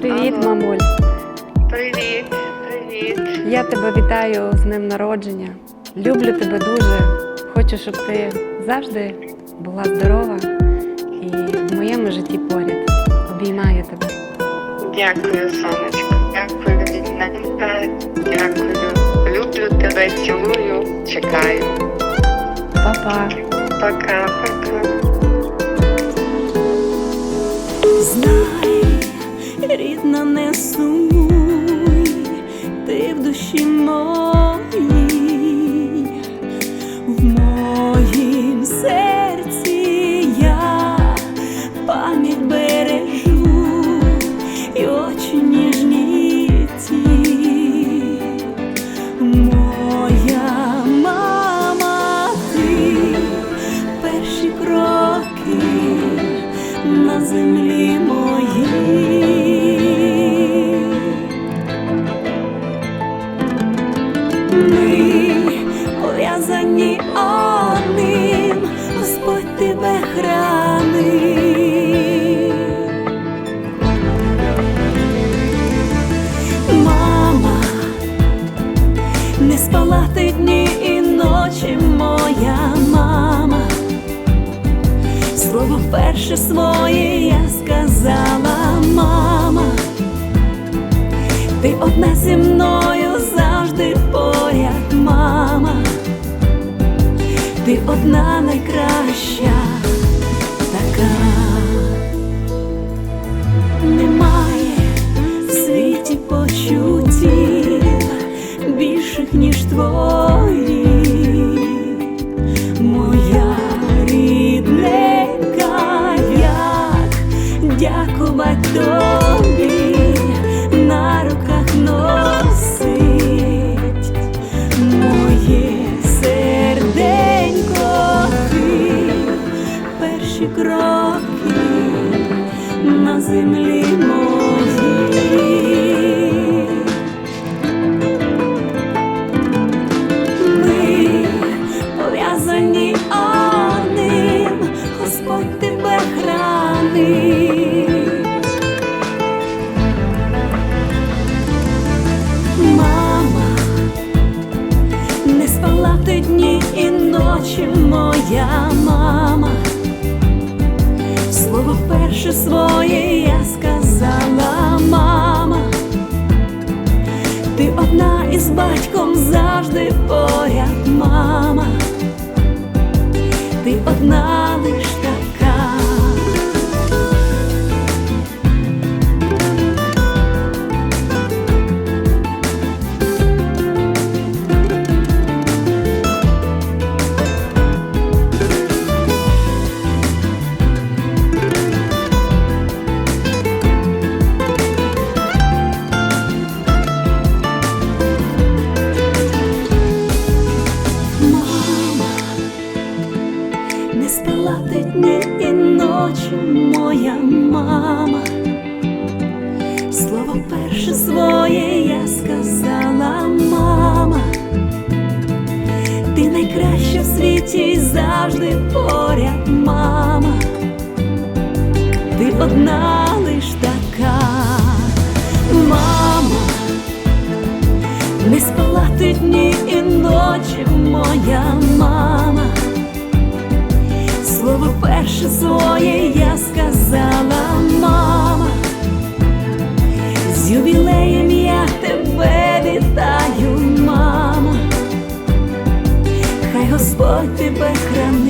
Привіт, Алло. мамуль. Привіт, привіт. Я тебе вітаю з ним народження. Люблю тебе дуже. Хочу, щоб ти завжди була здорова і в моєму житті поряд. Обіймаю тебе. Дякую, сонечко. Дякую, Дякую. Люблю тебе, цілую, чекаю. Па-па. Пока, пока. Землі моїй. Ми пов'язані Слово перше своє я сказала, мама, ти одна зі мною завжди поряд, мама, ти одна найкраща така. Немає в світі почуттів більших, ніж твої, землі моїй. Ми пов'язані одним, Господь тебе хранить. Мама, не спала ти дні і ночі, моя мама. Перше своє я сказала, мама. Ти одна із батьком завжди поряд, мама. Ти одна ночі, моя мама. Слово перше своє я сказала, мама. Ти найкраща в світі завжди поряд, мама. Ти одна лиш така, мама. Не спала ти дні і ночі, моя мама перше своє я сказала мама, з юбілеєм я тебе вітаю, мама, хай Господь тебе храни.